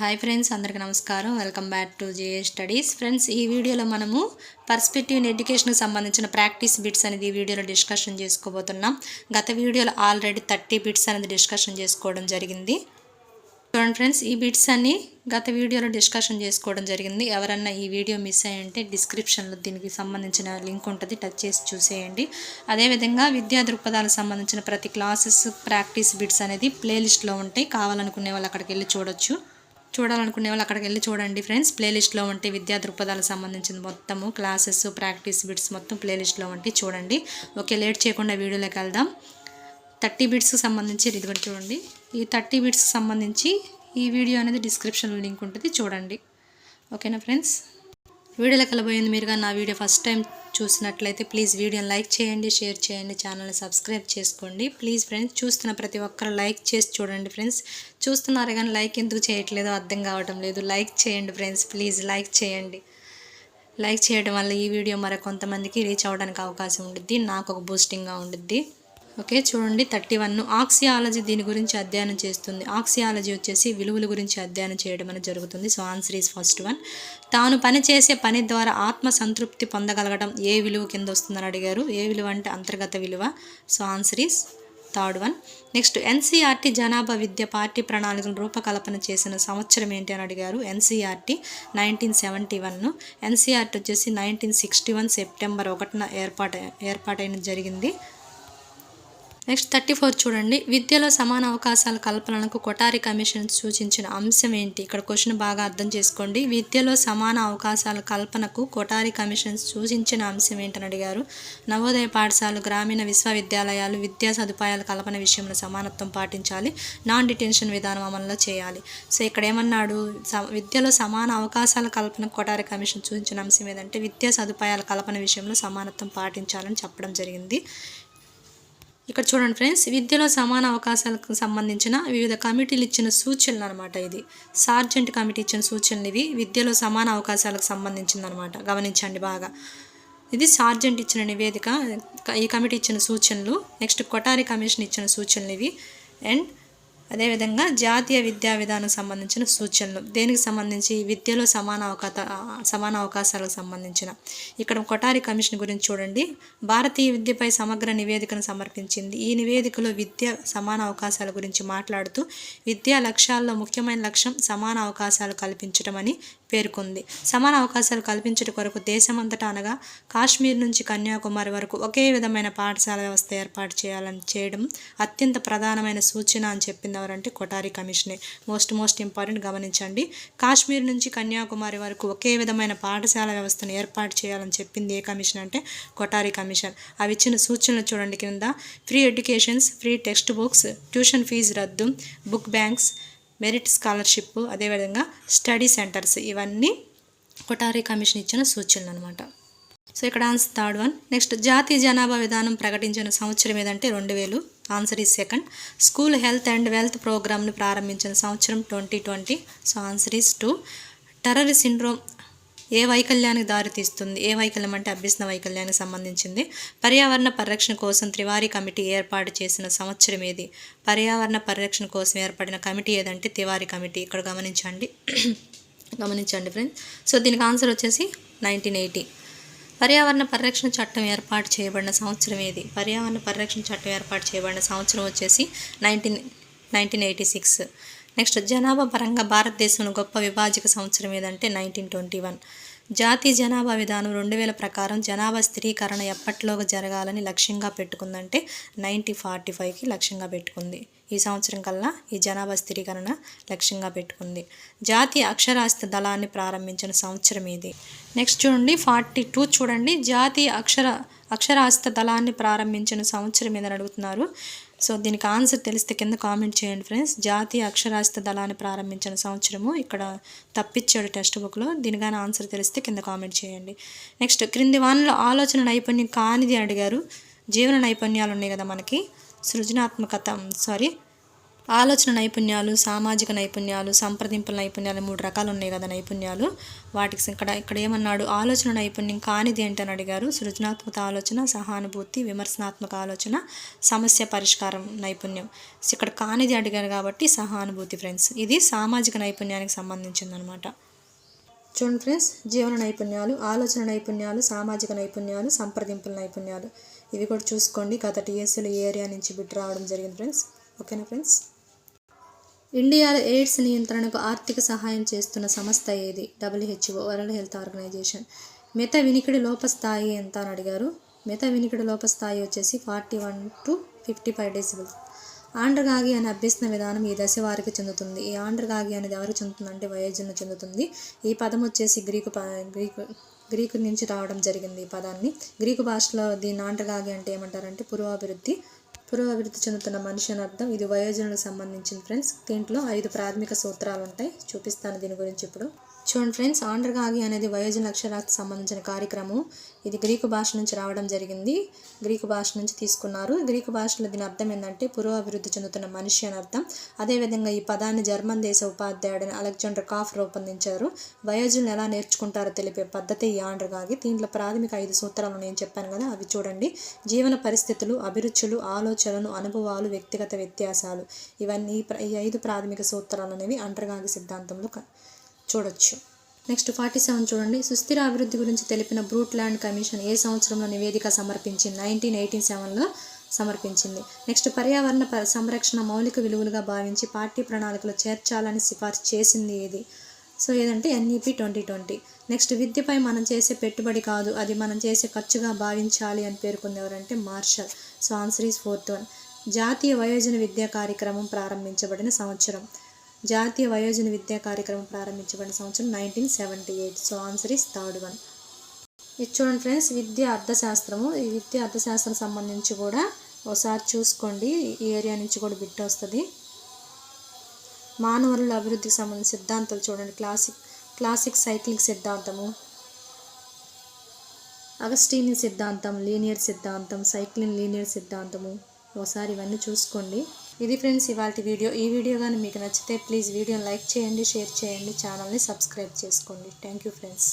Hi friends అందరికీ నమస్కారం. Welcome back to J studies friends ఈ వీడియోలో మనము పర్స్పెక్టివ్ ఇన్ ఎడ్యుకేషన్కి సంబంధించిన ప్రాక్టీస్ బిట్స్ అనేది ఈ వీడియోలో డిస్కషన్ చేసుకోబోతున్నాం. గత వీడియోలో ఆల్రెడీ థర్టీ బిట్స్ అనేది డిస్కషన్ చేసుకోవడం జరిగింది. చూడండి ఫ్రెండ్స్ ఈ బిట్స్ అన్ని గత వీడియోలో డిస్కషన్ చేసుకోవడం జరిగింది. ఎవరన్నా ఈ వీడియో మిస్ అయ్యి డిస్క్రిప్షన్లో దీనికి సంబంధించిన లింక్ ఉంటుంది టచ్ చేసి చూసేయండి. అదేవిధంగా విద్యా దృక్పథాలకు సంబంధించిన ప్రతి క్లాసెస్ ప్రాక్టీస్ బిట్స్ అనేది ప్లేలిస్ట్లో ఉంటాయి. కావాలనుకునే వాళ్ళు అక్కడికి వెళ్ళి చూడొచ్చు. చూడాలనుకునే వాళ్ళు అక్కడికి వెళ్ళి చూడండి ఫ్రెండ్స్. ప్లేలిస్ట్లో ఉంటే విద్యా దృక్పథాలకు సంబంధించిన మొత్తము క్లాసెస్ ప్రాక్టీస్ బిట్స్ మొత్తం ప్లేలిస్ట్లో ఉంటే చూడండి. ఓకే లేట్ చేయకుండా వీడియోలోకి వెళ్దాం. థర్టీ బిట్స్కి సంబంధించి ఇది కూడా చూడండి. ఈ థర్టీ బిట్స్కి సంబంధించి ఈ వీడియో అనేది డిస్క్రిప్షన్లో లింక్ ఉంటుంది చూడండి. ఓకేనా ఫ్రెండ్స్? వీడియోలోకి వెళ్ళబోయింది మీరుగా నా వీడియో ఫస్ట్ టైం చూసినట్లయితే ప్లీజ్ వీడియోని లైక్ చేయండి షేర్ చేయండి ఛానల్ని సబ్స్క్రైబ్ చేసుకోండి. ప్లీజ్ ఫ్రెండ్స్ చూస్తున్న ప్రతి ఒక్కరు లైక్ చేసి చూడండి ఫ్రెండ్స్ చూస్తున్నారు కానీ లైక్ ఎందుకు చేయట్లేదో అర్థం కావటం లేదు. లైక్ చేయండి ఫ్రెండ్స్ ప్లీజ్ లైక్ చేయండి. లైక్ చేయడం వల్ల ఈ వీడియో మరి కొంతమందికి రీచ్ అవ్వడానికి అవకాశం ఉంటుంది నాకు ఒక బూస్టింగ్గా ఉండిద్ది. ఓకే చూడండి థర్టీ వన్. ఆక్సియాలజీ దీని గురించి అధ్యయనం చేస్తుంది. ఆక్సియాలజీ వచ్చేసి విలువల గురించి అధ్యయనం చేయడం అనేది జరుగుతుంది. So answer is first one. తాను పని చేసే పని ద్వారా ఆత్మ సంతృప్తి పొందగలగడం ఏ విలువ కింద వస్తుందని అడిగారు. ఏ విలువ అంటే అంతర్గత విలువ. So answer is third one. Next NCERT జనాభా విద్య పార్టీ ప్రణాళికను రూపకల్పన చేసిన సంవత్సరం ఏంటి అని అడిగారు. NCERT nineteen seventy one. NCERT వచ్చేసి నైన్టీన్ సిక్స్టీ వన్ సెప్టెంబర్ ఒకటిన ఏర్పాటు ఏర్పాటైన జరిగింది. నెక్స్ట్ థర్టీ ఫోర్ చూడండి. విద్యలో సమాన అవకాశాల కల్పనకు కొటారి కమిషన్ సూచించిన అంశం ఏంటి? ఇక్కడ క్వశ్చన్ బాగా అర్థం చేసుకోండి. విద్యలో సమాన అవకాశాల కల్పనకు కొటారి కమిషన్ సూచించిన అంశం ఏంటని అడిగారు. నవోదయ పాఠశాలలు గ్రామీణ విశ్వవిద్యాలయాలు విద్యా సదుపాయాల కల్పన విషయంలో సమానత్వం పాటించాలి. నాన్ డిటెన్షన్ విధానం అమల్లో చేయాలి. సో ఇక్కడ ఏమన్నాడు? స- విద్యలో సమాన అవకాశాల కల్పన కొటారి కమిషన్ సూచించిన అంశం ఏదంటే విద్యా సదుపాయాల కల్పన విషయంలో సమానత్వం పాటించాలని చెప్పడం జరిగింది. ఇక్కడ చూడండి ఫ్రెండ్స్ విద్యలో సమాన అవకాశాలకు సంబంధించిన వివిధ కమిటీలు ఇచ్చిన సూచనలు అనమాట ఇది. సార్జెంట్ కమిటీ ఇచ్చిన సూచనలు ఇవి. విద్యలో సమాన అవకాశాలకు సంబంధించింది అనమాట గమనించండి బాగా. ఇది సార్జెంట్ ఇచ్చిన నివేదిక. ఈ కమిటీ ఇచ్చిన సూచనలు. నెక్స్ట్ కొటారి కమిషన్ ఇచ్చిన సూచనలు ఇవి. అండ్ అదేవిధంగా జాతీయ విద్యా విధానం సంబంధించిన సూచనలు. దేనికి సంబంధించి? విద్యలో సమాన అవకాశ సమాన అవకాశాలకు సంబంధించిన. ఇక్కడ కొటారి కమిషన్ గురించి చూడండి. భారతీయ విద్యపై సమగ్ర నివేదికను సమర్పించింది. ఈ నివేదికలో విద్య సమాన అవకాశాల గురించి మాట్లాడుతూ విద్యా లక్ష్యాల్లో ముఖ్యమైన లక్ష్యం సమాన అవకాశాలు కల్పించడం అని పేర్కొంది. సమాన అవకాశాలు కల్పించడం కొరకు దేశమంతటా అనగా కాశ్మీర్ నుంచి కన్యాకుమారి వరకు ఒకే విధమైన పాఠశాల వ్యవస్థ ఏర్పాటు చేయాలని చేయడం అత్యంత ప్రధానమైన సూచన అని చెప్పింది ఎవరంటే కొటారి కమిషనే. మోస్ట్ మోస్ట్ ఇంపార్టెంట్ గమనించండి. కాశ్మీర్ నుంచి కన్యాకుమారి వరకు ఒకే విధమైన పాఠశాల వ్యవస్థను ఏర్పాటు చేయాలని చెప్పింది ఏ కమిషన్ అంటే కొటారి కమిషన్. అవి ఇచ్చిన సూచనలు చూడండి కింద. Free educations free text books tuition fee రద్దు బుక్ బ్యాంక్స్ మెరిట్ స్కాలర్షిప్ అదేవిధంగా స్టడీ సెంటర్స్ ఇవన్నీ కొటారి కమిషన్ ఇచ్చిన సూచనలు అనమాట సో ఇక్కడ ఆన్సర్ థర్డ్ వన్. నెక్స్ట్ జాతీయ జనాభా విధానం ప్రకటించిన సంవత్సరం ఏదంటే రెండు వేలు. Answer is second. School health and wealth ప్రోగ్రామ్ను ప్రారంభించిన సంవత్సరం twenty twenty. So answer is two. Turner syndrome ఏ వైకల్యానికి దారితీస్తుంది? ఏ వైకల్యం అంటే అభ్యసన వైకల్యానికి సంబంధించింది. పర్యావరణ పరిరక్షణ కోసం త్రివారి కమిటీ ఏర్పాటు చేసిన సంవత్సరం ఏది? పర్యావరణ పరిరక్షణ కోసం ఏర్పడిన కమిటీ ఏదంటే తివారి కమిటీ. ఇక్కడ గమనించండి. గమనించండి ఫ్రెండ్స్ సో దీనికి ఆన్సర్ వచ్చేసి నైన్టీన్ ఎయిటీ పర్యావరణ పరిరక్షణ చట్టం ఏర్పాటు చేయబడిన సంవత్సరం ఏది? పర్యావరణ పరిరక్షణ చట్టం ఏర్పాటు చేయబడిన సంవత్సరం వచ్చేసి nineteen nineteen eighty six next జనాభా పరంగా భారతదేశంలో గొప్ప విభాజక సంవత్సరం ఏదంటే నైన్టీన్ ట్వంటీ వన్ జాతీయ జనాభా విధానం రెండు వేల ప్రకారం జనాభా స్థిరీకరణ ఎప్పట్లోగా జరగాలని లక్ష్యంగా పెట్టుకుందంటే నైన్టీ ఫార్టీ ఫైవ్కి లక్ష్యంగా పెట్టుకుంది. ఈ సంవత్సరం కల్లా ఈ జనాభా స్థిరీకరణ లక్ష్యంగా పెట్టుకుంది. జాతీయ అక్షరాస్యత దళాన్ని ప్రారంభించిన సంవత్సరం ఇది. నెక్స్ట్ చూడండి ఫార్టీ టూ చూడండి. జాతీయ అక్షర అక్షరాస్యత దళాన్ని ప్రారంభించిన సంవత్సరం ఏదని అడుగుతున్నారు. సో దీనికి ఆన్సర్ తెలిస్తే కింద కామెంట్ చేయండి ఫ్రెండ్స్. జాతీయ అక్షరాస్యత దళాన్ని ప్రారంభించిన సంవత్సరము ఇక్కడ తప్పిచ్చాడు టెక్స్ట్ బుక్లో దీనికైనా ఆన్సర్ తెలిస్తే కింద కామెంట్ చేయండి. నెక్స్ట్ క్రింది వానలో ఆలోచన నైపుణ్యం కానిది అడిగారు. జీవన నైపుణ్యాలు ఉన్నాయి కదా మనకి. సృజనాత్మకత సారీ ఆలోచన నైపుణ్యాలు సామాజిక నైపుణ్యాలు సంప్రదింపుల నైపుణ్యాలు మూడు రకాలు ఉన్నాయి కదా నైపుణ్యాలు. వాటికి ఇక్కడ ఇక్కడ ఏమన్నాడు? ఆలోచన నైపుణ్యం కానిది ఏంటని అడిగారు. సృజనాత్మక ఆలోచన సహానుభూతి విమర్శనాత్మక ఆలోచన సమస్య పరిష్కారం నైపుణ్యం. ఇక్కడ కానిది అడిగారు కాబట్టి సహానుభూతి ఫ్రెండ్స్. ఇది సామాజిక నైపుణ్యానికి సంబంధించిందనమాట. చూడండి ఫ్రెండ్స్ జీవన నైపుణ్యాలు ఆలోచన నైపుణ్యాలు సామాజిక నైపుణ్యాలు సంప్రదింపుల నైపుణ్యాలు. ఇవి కూడా చూసుకోండి. గత టీఎస్సీలో ఏరియా నుంచి బిట్ రావడం జరిగింది ఫ్రెండ్స్. ఓకేనా ఫ్రెండ్స్? ఇండియాలో ఎయిడ్స్ నియంత్రణకు ఆర్థిక సహాయం చేస్తున్న సంస్థ ఏది? WHO world health organization. మిత వినికిడి లోపస్థాయి ఎంత అని అడిగారు. మిత వినికిడి లోపస్థాయి వచ్చేసి forty one to fifty five decibels andragogy అనే అభ్యసన విధానం ఈ దశ వారికి చెందుతుంది. ఈ ఆండ్రగాగి అనేది ఎవరికి చెందుతుందంటే వయోజన చెందుతుంది. ఈ పదం వచ్చేసి గ్రీకు గ్రీకు గ్రీకు నుంచి రావడం జరిగింది ఈ పదాన్ని. గ్రీకు భాషలో దీన్ని ఆండ్రగాగి అంటే ఏమంటారంటే పూర్వాభివృద్ధి పురోభివృద్ధి చెందుతున్న మనిషి అని అర్థం. ఇది వయోజనులకు సంబంధించిన ఫ్రెండ్స్. దీంట్లో ఐదు ప్రాథమిక సూత్రాలు ఉంటాయి చూపిస్తాను దీని గురించి ఇప్పుడు. చూడండి ఫ్రెండ్స్ ఆండ్రగాగి అనేది వయోజన అక్షరాలకు సంబంధించిన కార్యక్రమం. ఇది గ్రీకు భాష నుంచి రావడం జరిగింది. గ్రీకు భాష నుంచి తీసుకున్నారు. గ్రీకు భాషలో దీని అర్థం ఏంటంటే పురోభివృద్ధి చెందుతున్న మనిషి అని అర్థం. అదేవిధంగా ఈ పదాన్ని జర్మన్ దేశ ఉపాధ్యాయుడని అలెగ్జాండర్ కాఫ్ రూపొందించారు. వయోజనులు ఎలా నేర్చుకుంటారో తెలిపే పద్ధతి ఈ ఆండ్రగాగి. దీంట్లో ప్రాథమిక ఐదు సూత్రాలు నేను చెప్పాను కదా అవి చూడండి. జీవన పరిస్థితులు అభిరుచులు ఆలోచనలు అనుభవాలు వ్యక్తిగత వ్యత్యాసాలు. ఇవన్నీ ఈ ప్ర- ఈ ఐదు ప్రాథమిక సూత్రాలు అనేవి అంటర్గాగి సిద్ధాంతంలో క- చూడొచ్చు. నెక్స్ట్ ఫార్టీ సెవెన్ చూడండి. సుస్థిర అభివృద్ధి గురించి తెలిపిన బ్రూట్ ల్యాండ్ కమిషన్ ఏ సంవత్సరంలో నివేదిక సమర్పించింది? నైన్టీన్ ఎయిటీ సెవెన్లో సమర్పించింది. నెక్స్ట్ పర్యావరణ ప- సంరక్షణ మౌలిక విలువలుగా భావించి పార్టీ ప్రణాళికలో చేర్చాలని సిఫార్సు చేసింది ఏది? సో ఏదంటే ఎన్ఈపి ట్వంటీ ట్వంటీ. నెక్స్ట్ విద్యపై మనం చేసే పెట్టుబడి కాదు అది మనం చేసే ఖర్చుగా భావించాలి అని పేర్కొంది ఎవరంటే Marshall. So answer is fourth one. జాతీయ వయోజన విద్యా కార్యక్రమం ప్రారంభించబడిన సంవత్సరం. జాతీయ వయోజన విద్యా కార్యక్రమం ప్రారంభించబడిన సంవత్సరం nineteen seventy eight so answer is third one ఇది చూడండి ఫ్రెండ్స్ విద్య అర్థశాస్త్రము. ఈ విద్య అర్థశాస్త్రం సంబంధించి కూడా ఒకసారి చూసుకోండి. ఈ ఏరియా నుంచి కూడా బిట్ వస్తుంది. మానవుల అభివృద్ధికి సంబంధించిన సిద్ధాంతాలు చూడండి. క్లాసిక్ క్లాసిక్ సైక్లిక్ సిద్ధాంతము. అగస్టీని సిద్ధాంతం లీనియర్ సిద్ధాంతం సైక్లిన్ లీనియర్ సిద్ధాంతము. ఒకసారి ఇవన్నీ చూసుకోండి. ఇది ఫ్రెండ్స్ ఇవాళ వీడియో. ఈ వీడియో కానీ మీకు నచ్చితే ప్లీజ్ వీడియోని లైక్ చేయండి షేర్ చేయండి ఛానల్ని సబ్స్క్రైబ్ చేసుకోండి. Thank you friends.